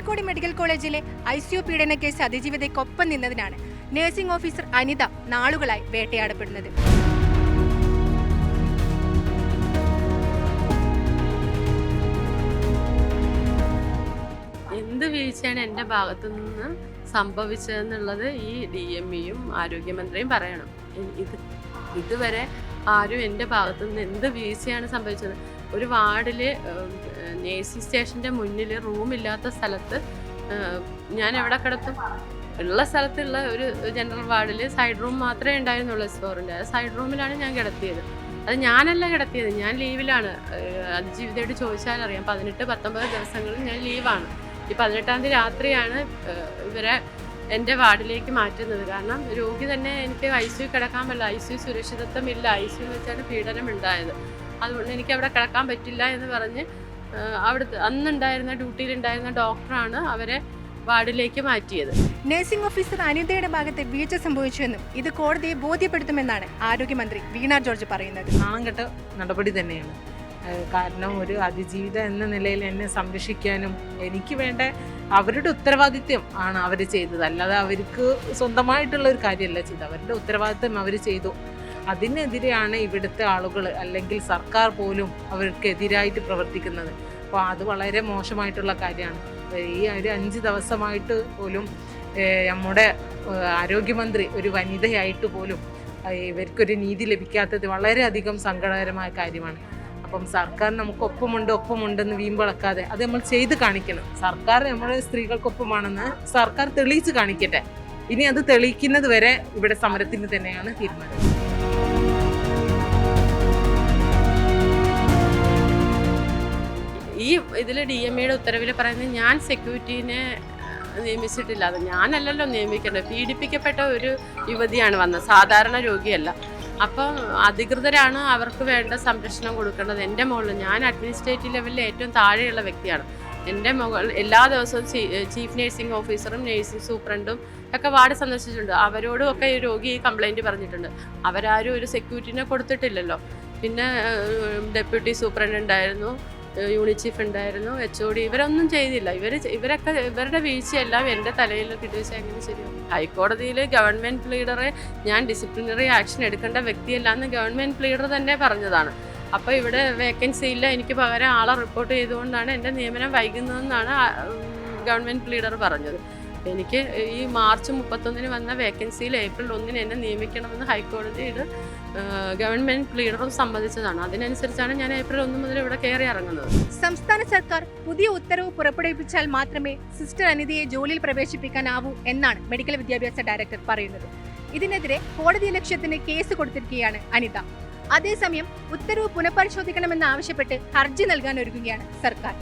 Kozhikode medical കോളേജിലെ I C U പീഡന case അതിജീവിതയ്ക്കൊപ്പം നിന്നതിനാണ് നഴ്സിംഗ് ഓഫീസർ അനിത നാളുകളായി വേട്ടയാടപ്പെടുന്നത്. എന്ത് വീഴ്ചയാണ് എന്റെ ഭാഗത്തു നിന്ന് സംഭവിച്ചതെന്നുള്ളത് ഈ ഡി എം ഇയും ആരോഗ്യമന്ത്രിയും പറയണം. ഇത് ഇതുവരെ ആരും എന്റെ ഭാഗത്തു നിന്ന് എന്ത് വീഴ്ചയാണ് സംഭവിച്ചത്? ഒരു വാർഡിൽ നേഴ്സിംഗ് സ്റ്റേഷന്റെ മുന്നിൽ റൂമില്ലാത്ത സ്ഥലത്ത് ഞാൻ എവിടെ കിടത്തും ഉള്ള സ്ഥലത്തുള്ള ഒരു ജനറൽ വാർഡിൽ സൈഡ് റൂം മാത്രമേ ഉണ്ടായിരുന്നുള്ളൂ എസ് അത് സൈഡ് റൂമിലാണ് ഞാൻ കിടത്തിയത്. അത് ഞാനല്ല കിടത്തിയത്. ഞാൻ ലീവിലാണ്. അത് അതിജീവിതയോട് ചോദിച്ചാൽ അറിയാം. പതിനെട്ട് പത്തൊമ്പത് ദിവസങ്ങളിൽ ഞാൻ ലീവാണ്. ഈ പതിനെട്ടാം തീയതി രാത്രിയാണ് ഇവരെ എന്റെ വാർഡിലേക്ക് മാറ്റുന്നത്. കാരണം രോഗി തന്നെ എനിക്ക് ഐ സി യു കിടക്കാൻ പറ്റില്ല. ഐ സി സുരക്ഷിതത്വം സുരക്ഷിതത്വമില്ല. ഐ സി യു വെച്ചാണ് പീഡനം ഉണ്ടായത് അതുകൊണ്ട് എനിക്ക് അവിടെ കിടക്കാൻ പറ്റില്ല എന്ന് പറഞ്ഞ് അവിടുത്തെ അന്നുണ്ടായിരുന്ന ഡ്യൂട്ടിയിലുണ്ടായിരുന്ന ഡോക്ടറാണ് അവരെ വാർഡിലേക്ക് മാറ്റിയത്. നഴ്സിംഗ് ഓഫീസർ അനിതയുടെ ഭാഗത്ത് വീഴ്ച സംഭവിച്ചുവെന്നും ഇത് കോടതിയെ ബോധ്യപ്പെടുത്തുമെന്നാണ് ആരോഗ്യമന്ത്രി വീണ ജോർജ് പറയുന്നത്. നാണം നടപടി തന്നെയാണ്. കാരണം ഒരു അതിജീവിത എന്ന നിലയിൽ എന്നെ സംരക്ഷിക്കാനും എനിക്ക് വേണ്ട അവരുടെ ഉത്തരവാദിത്യം ആണ് അവർ ചെയ്തത്. അല്ലാതെ അവർക്ക് സ്വന്തമായിട്ടുള്ള ഒരു കാര്യമല്ല ചെയ്തത്. അവരുടെ ഉത്തരവാദിത്വം അവർ ചെയ്തു. അതിനെതിരെയാണ് ഇവിടുത്തെ ആളുകൾ അല്ലെങ്കിൽ സർക്കാർ പോലും അവർക്കെതിരായിട്ട് പ്രവർത്തിക്കുന്നത്. അപ്പോൾ അത് വളരെ മോശമായിട്ടുള്ള കാര്യമാണ്. ഈ ഒരു അഞ്ച് ദിവസമായിട്ട് പോലും നമ്മുടെ ആരോഗ്യമന്ത്രി ഒരു വനിതയായിട്ട് പോലും ഇവർക്കൊരു നീതി ലഭിക്കാത്തത് വളരെയധികം സങ്കടകരമായ കാര്യമാണ്. അപ്പം സർക്കാർ നമുക്ക് ഒപ്പമുണ്ട് ഒപ്പമുണ്ടെന്ന് വീമ്പിളക്കാതെ അത് നമ്മൾ ചെയ്ത് കാണിക്കണം. സർക്കാർ നമ്മുടെ സ്ത്രീകൾക്കൊപ്പമാണെന്ന് സർക്കാർ തെളിയിച്ച് കാണിക്കട്ടെ. ഇനി അത് തെളിയിക്കുന്നത് വരെ ഇവിടെ സമരത്തിന് തന്നെയാണ് തീരുമാനം. ഈ ഇതിൽ ഡി എം എയുടെ ഉത്തരവിൽ പറയുന്നത് ഞാൻ സെക്യൂരിറ്റീനെ നിയമിച്ചിട്ടില്ല. അത് ഞാനല്ലല്ലോ നിയമിക്കേണ്ടത്. പീഡിപ്പിക്കപ്പെട്ട ഒരു യുവതിയാണ് വന്നത്. സാധാരണ രോഗിയല്ല. അപ്പം അധികൃതരാണ് അവർക്ക് വേണ്ട സംരക്ഷണം കൊടുക്കേണ്ടത്. എന്റെ മുകളിൽ ഞാൻ അഡ്മിനിസ്ട്രേറ്റീവ് ലെവലിൽ ഏറ്റവും താഴെയുള്ള വ്യക്തിയാണ്. എന്റെ മുകൾ എല്ലാ ദിവസവും ചീഫ് നഴ്സിംഗ് ഓഫീസറും നഴ്സിംഗ് സൂപ്രണ്ടും ഒക്കെ വാർഡ് സന്ദർശിച്ചിട്ടുണ്ട്. അവരോടും ഒക്കെ ഈ രോഗി കംപ്ലൈന്റ് പറഞ്ഞിട്ടുണ്ട്. അവരാരും ഒരു സെക്യൂരിറ്റിനെ കൊടുത്തിട്ടില്ലല്ലോ. പിന്നെ ഡെപ്യൂട്ടി സൂപ്രണ്ട് ഉണ്ടായിരുന്നു യൂണിറ്റ് ഉണ്ടായിരുന്നു എച്ച് ഒ ഡി ഇവരൊന്നും ചെയ്തില്ല. ഇവർ ഇവരൊക്കെ ഇവരുടെ വീഴ്ചയെല്ലാം എന്റെ തലയിൽ കിട്ടുവെച്ചാൽ എങ്ങനെ ശരിയാവും? ഹൈക്കോടതിയിൽ ഗവൺമെന്റ് ലീഡറെ ഞാൻ ഡിസിപ്ലിനറി ആക്ഷൻ എടുക്കേണ്ട വ്യക്തിയല്ല എന്ന് ഗവൺമെന്റ് ലീഡർ തന്നെ പറഞ്ഞതാണ്. അപ്പോൾ ഇവിടെ വേക്കൻസി ഇല്ല. എനിക്ക് പകരം ആളെ റിപ്പോർട്ട് ചെയ്തുകൊണ്ടാണ് എന്റെ നിയമനം വൈകുന്നതെന്നാണ് ഗവൺമെന്റ് ലീഡർ പറഞ്ഞത്. എനിക്ക് ഈ മാർച്ച് മുപ്പത്തൊന്നിന് വന്ന വേക്കൻസിയിൽ ഏപ്രിൽ ഒന്നിന് എന്നെ നിയമിക്കണമെന്ന് ഹൈക്കോടതിയുടെ ഗവൺമെന്റ് ലീഡറും സമ്മതിച്ചതാണ്. അതിനനുസരിച്ചാണ് ഞാൻ ഏപ്രിൽ ഒന്ന് മുതൽ ഇവിടെ കയറി ഇറങ്ങുന്നത്. സംസ്ഥാന സർക്കാർ പുതിയ ഉത്തരവ് പുറപ്പെടുവിപ്പിച്ചാൽ മാത്രമേ സിസ്റ്റർ അനിതയെ ജോലിയിൽ പ്രവേശിപ്പിക്കാനാവൂ എന്നാണ് മെഡിക്കൽ വിദ്യാഭ്യാസ ഡയറക്ടർ പറയുന്നത്. ഇതിനെതിരെ കോടതി ലക്ഷ്യത്തിന് കേസ് കൊടുത്തിരിക്കുകയാണ് അനിത. അതേസമയം ഉത്തരവ് പുനഃപരിശോധിക്കണമെന്ന് ആവശ്യപ്പെട്ട് ഹർജി നൽകാൻ ഒരുങ്ങുകയാണ് സർക്കാർ.